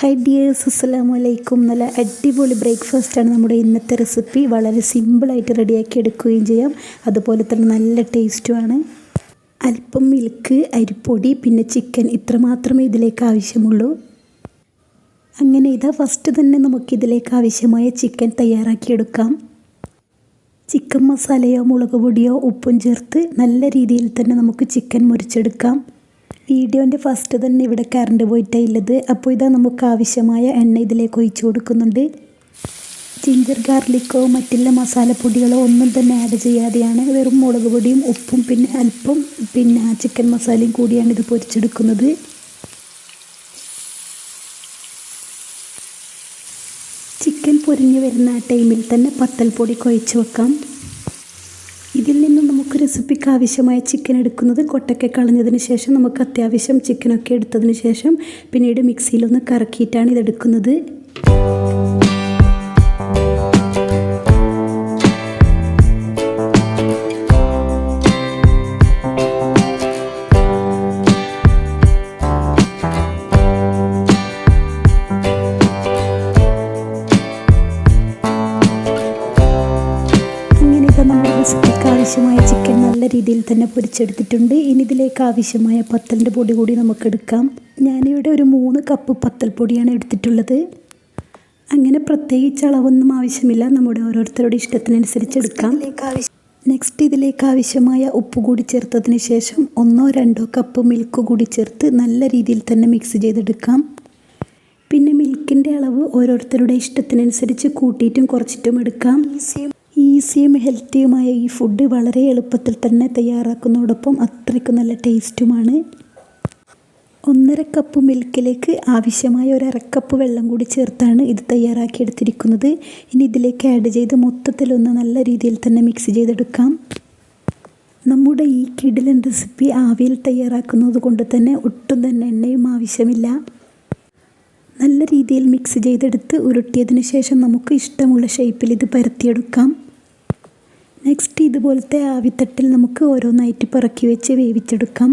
Hi dears അസ്സലാമു അലൈക്കും നല്ല അടിപൊളി ബ്രേക്ക്ഫാസ്റ്റാണ് നമ്മുടെ ഇന്നത്തെ റെസിപ്പി വളരെ സിമ്പിളായിട്ട് റെഡിയാക്കി എടുക്കുകയും ചെയ്യാം. അതുപോലെ തന്നെ നല്ല ടേസ്റ്റുമാണ് അല്പം മിൽക്ക് അരിപ്പൊടി പിന്നെ ചിക്കൻ ഇത്ര മാത്രമേ ഇതിലേക്ക് ആവശ്യമുള്ളൂ. അങ്ങനെ ഇതാ ഫസ്റ്റ് തന്നെ നമുക്ക് ഇതിലേക്ക് ആവശ്യമായ ചിക്കൻ തയ്യാറാക്കിയെടുക്കാം ചിക്കൻ മസാലയോ മുളക് പൊടിയോ ഉപ്പും ചേർത്ത് നല്ല രീതിയിൽ തന്നെ നമുക്ക് ചിക്കൻ മുറിച്ചെടുക്കാം. വീഡിയോന്റെ ഫസ്റ്റ് തന്നെ ഇവിടെ കറണ്ട് പോയിട്ടുള്ളത് അപ്പോൾ ഇതാ നമുക്ക് ആവശ്യമായ എണ്ണ ഇതിലേക്ക് ഒഴിച്ചു കൊടുക്കുന്നുണ്ട്. ജിഞ്ചർ ഗാർലിക്കോ മറ്റുള്ള മസാലപ്പൊടികളോ ഒന്നും തന്നെ ആഡ് ചെയ്യാതെയാണ് വെറും മുളക് പൊടിയും ഉപ്പും പിന്നെ അല്പം പിന്നെ ചിക്കൻ മസാലയും കൂടിയാണ് ഇത് പൊരിച്ചെടുക്കുന്നത്. ചിക്കൻ പൊരിഞ്ഞു വരുന്ന ടൈമിൽ തന്നെ പത്തൽപ്പൊടി കുഴച്ച് വെക്കാം. ഇതിൽ നിന്നും റെസിപ്പിക്ക് ആവശ്യമായ ചിക്കൻ എടുക്കുന്നത് കൊട്ടയ്ക്ക് കളഞ്ഞതിന് ശേഷം നമുക്ക് അത്യാവശ്യം ചിക്കനൊക്കെ എടുത്തതിന് ശേഷം പിന്നീട് മിക്സിയിലൊന്ന് കറക്കിയിട്ടാണ് ഇതെടുക്കുന്നത് ആവശ്യമായ ചിക്കൻ നല്ല രീതിയിൽ തന്നെ പൊരിച്ചെടുത്തിട്ടുണ്ട്. ഇനി ഇതിലേക്ക് ആവശ്യമായ പത്തലിന്റെ പൊടി കൂടി നമുക്ക് എടുക്കാം. ഞാനിവിടെ ഒരു മൂന്ന് കപ്പ് പത്തൽ പൊടിയാണ് എടുത്തിട്ടുള്ളത്. അങ്ങനെ പ്രത്യേകിച്ച് അളവൊന്നും ആവശ്യമില്ല. നമ്മുടെ ഓരോരുത്തരുടെ ഇഷ്ടത്തിനനുസരിച്ച് എടുക്കാം. നെക്സ്റ്റ് ഇതിലേക്ക് ആവശ്യമായ ഉപ്പ് കൂടി ചേർത്തതിന് ശേഷം ഒന്നോ രണ്ടോ കപ്പ് മിൽക്ക് കൂടി ചേർത്ത് നല്ല രീതിയിൽ തന്നെ മിക്സ് ചെയ്തെടുക്കാം. പിന്നെ മിൽക്കിന്റെ അളവ് ഓരോരുത്തരുടെ ഇഷ്ടത്തിനനുസരിച്ച് കൂട്ടിയിട്ടും കുറച്ചിട്ടും എടുക്കാം. ഈസിയും ഹെൽത്തിയുമായ ഈ ഫുഡ് വളരെ എളുപ്പത്തിൽ തന്നെ തയ്യാറാക്കുന്നതോടൊപ്പം അത്രയ്ക്ക് നല്ല ടേസ്റ്റുമാണ്. ഒന്നര കപ്പ് മിൽക്കിലേക്ക് ആവശ്യമായ ഒരു അരക്കപ്പ് വെള്ളം കൂടി ചേർത്താണ് ഇത് തയ്യാറാക്കിയെടുത്തിരിക്കുന്നത്. ഇനി ഇതിലേക്ക് ആഡ് ചെയ്ത് മൊത്തത്തിലൊന്ന് നല്ല രീതിയിൽ തന്നെ മിക്സ് ചെയ്തെടുക്കാം. നമ്മുടെ ഈ കിടിലൻ റെസിപ്പി ആവിയിൽ തയ്യാറാക്കുന്നത് കൊണ്ട് തന്നെ ഒട്ടും തന്നെ എണ്ണയും ആവശ്യമില്ല. നല്ല രീതിയിൽ മിക്സ് ചെയ്തെടുത്ത് ഉരുട്ടിയതിന് ശേഷം നമുക്ക് ഇഷ്ടമുള്ള ഷേപ്പിൽ ഇത് പരത്തിയെടുക്കാം. നെക്സ്റ്റ് ഇതുപോലത്തെ ആവിത്തട്ടിൽ നമുക്ക് ഓരോന്നായിട്ട് പിറക്കി വെച്ച് വേവിച്ചെടുക്കാം.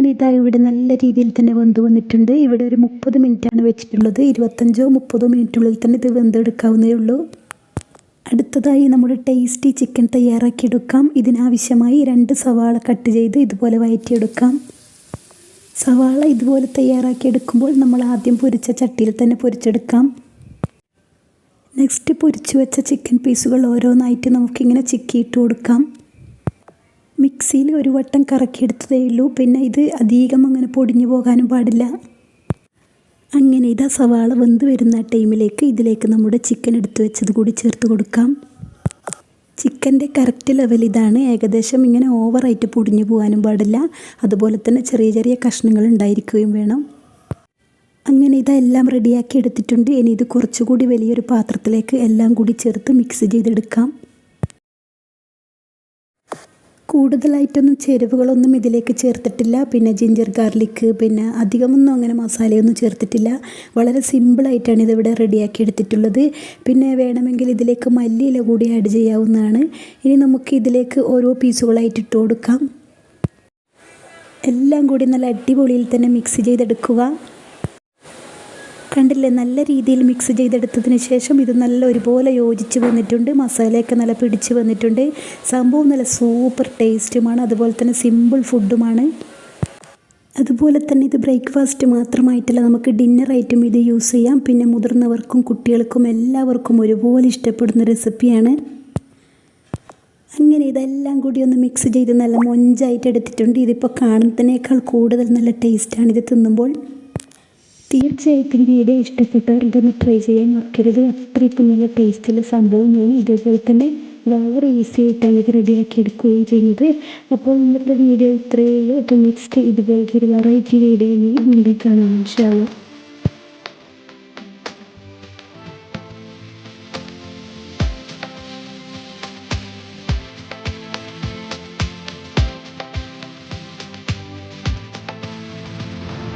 അങ്ങനെ ഇതാ ഇവിടെ നല്ല രീതിയിൽ തന്നെ വെന്ത് വന്നിട്ടുണ്ട്. ഇവിടെ ഒരു മുപ്പത് ആണ് വെച്ചിട്ടുള്ളത്. ഇരുപത്തഞ്ചോ മുപ്പതോ മിനിറ്റുള്ളിൽ തന്നെ ഇത് വെന്തെടുക്കാവുന്നേ ഉള്ളൂ. അടുത്തതായി നമ്മൾ ടേസ്റ്റി ചിക്കൻ തയ്യാറാക്കി എടുക്കാം. ഇതിനാവശ്യമായി രണ്ട് സവാള കട്ട് ചെയ്ത് ഇതുപോലെ വയറ്റിയെടുക്കാം. സവാള ഇതുപോലെ തയ്യാറാക്കി എടുക്കുമ്പോൾ നമ്മൾ ആദ്യം പൊരിച്ച ചട്ടിയിൽ തന്നെ പൊരിച്ചെടുക്കാം. നെക്സ്റ്റ് പൊരിച്ചു വെച്ച ചിക്കൻ പീസുകൾ ഓരോന്നായിട്ട് നമുക്കിങ്ങനെ ചിക്കിയിട്ട് കൊടുക്കാം. മിക്സിയിൽ ഒരു വട്ടം കറക്കിയെടുത്തതേ ഉള്ളൂ. പിന്നെ ഇത് അധികം അങ്ങനെ പൊടിഞ്ഞു പോകാനും പാടില്ല. അങ്ങനെ ഇതാ സവാള വെന്ത് വരുന്ന ടൈമിലേക്ക് ഇതിലേക്ക് നമ്മുടെ ചിക്കൻ എടുത്തു വെച്ചത് കൂടി ചേർത്ത് കൊടുക്കാം. ചിക്കന്റെ കറക്റ്റ് ലെവൽ ഇതാണ്. ഏകദേശം ഇങ്ങനെ ഓവറായിട്ട് പൊടിഞ്ഞു പോകാനും പാടില്ല. അതുപോലെ തന്നെ ചെറിയ ചെറിയ കഷ്ണങ്ങൾ ഉണ്ടായിരിക്കുകയും വേണം. അങ്ങനെ ഇതെല്ലാം റെഡിയാക്കി എടുത്തിട്ടുണ്ട്. ഇനി ഇത് കുറച്ചുകൂടി വലിയൊരു പാത്രത്തിലേക്ക് എല്ലാം കൂടി ചേർത്ത് മിക്സ് ചെയ്തെടുക്കാം. കൂടുതലായിട്ടൊന്നും ചേരുവകളൊന്നും ഇതിലേക്ക് ചേർത്തിട്ടില്ല. പിന്നെ ജിഞ്ചർ ഗാർലിക്ക് പിന്നെ അധികമൊന്നും അങ്ങനെ മസാലയൊന്നും ചേർത്തിട്ടില്ല. വളരെ സിമ്പിളായിട്ടാണ് ഇതിവിടെ റെഡിയാക്കി എടുത്തിട്ടുള്ളത്. പിന്നെ വേണമെങ്കിൽ ഇതിലേക്ക് മല്ലിയില കൂടി ആഡ് ചെയ്യാവുന്നതാണ്. ഇനി നമുക്ക് ഇതിലേക്ക് ഓരോ പീസുകളായിട്ട് ഇട്ട് കൊടുക്കാം. എല്ലാം കൂടി നല്ല അടിപൊളിയിൽ തന്നെ മിക്സ് ചെയ്തെടുക്കുക. കണ്ടില്ലേ? നല്ല രീതിയിൽ മിക്സ് ചെയ്തെടുത്തതിന് ശേഷം ഇത് നല്ല ഒരുപോലെ യോജിച്ച് വന്നിട്ടുണ്ട്. മസാലയൊക്കെ നല്ല പിടിച്ച് വന്നിട്ടുണ്ട്. സംഭവം നല്ല സൂപ്പർ ടേസ്റ്റുമാണ് അതുപോലെ തന്നെ സിമ്പിൾ ഫുഡുമാണ് അതുപോലെ തന്നെ ഇത് ബ്രേക്ക്ഫാസ്റ്റ് മാത്രമായിട്ടല്ല നമുക്ക് ഡിന്നർ ഡിന്നറായിട്ടും ഇത് യൂസ് ചെയ്യാം. പിന്നെ മുതിർന്നവർക്കും കുട്ടികൾക്കും എല്ലാവർക്കും ഒരുപോലെ ഇഷ്ടപ്പെടുന്ന റെസിപ്പിയാണ് അങ്ങനെ ഇതെല്ലാം കൂടി ഒന്ന് മിക്സ് ചെയ്ത് നല്ല മൊഞ്ചായിട്ട് എടുത്തിട്ടുണ്ട് ഇതിപ്പോൾ കാണുന്നതിനേക്കാൾ കൂടുതൽ നല്ല ടേസ്റ്റാണ് ഇത് തിന്നുമ്പോൾ. തീർച്ചയായിട്ടും വീഡിയോ ഇഷ്ടപ്പെട്ടവർ ഇതൊന്ന് ട്രൈ ചെയ്യാൻ മറക്കരുത്. അത്രയ്ക്കും നല്ല ടേസ്റ്റുള്ള ഞാൻ ഇതേപോലെ തന്നെ വളരെ ഈസി ആയിട്ടാണ് ഇത് റെഡിയാക്കി എടുക്കുകയും ചെയ്യുന്നത്. അപ്പോൾ ഇന്നത്തെ വീഡിയോ ഇത്രയേ ഉള്ളൂ. അപ്പോൾ നെക്സ്റ്റ് ഇതുപോലത്തെ ഒരു വെറൈറ്റി വീഡിയോ വീണ്ടും കാണാം ഇൻഷാ അള്ളാ.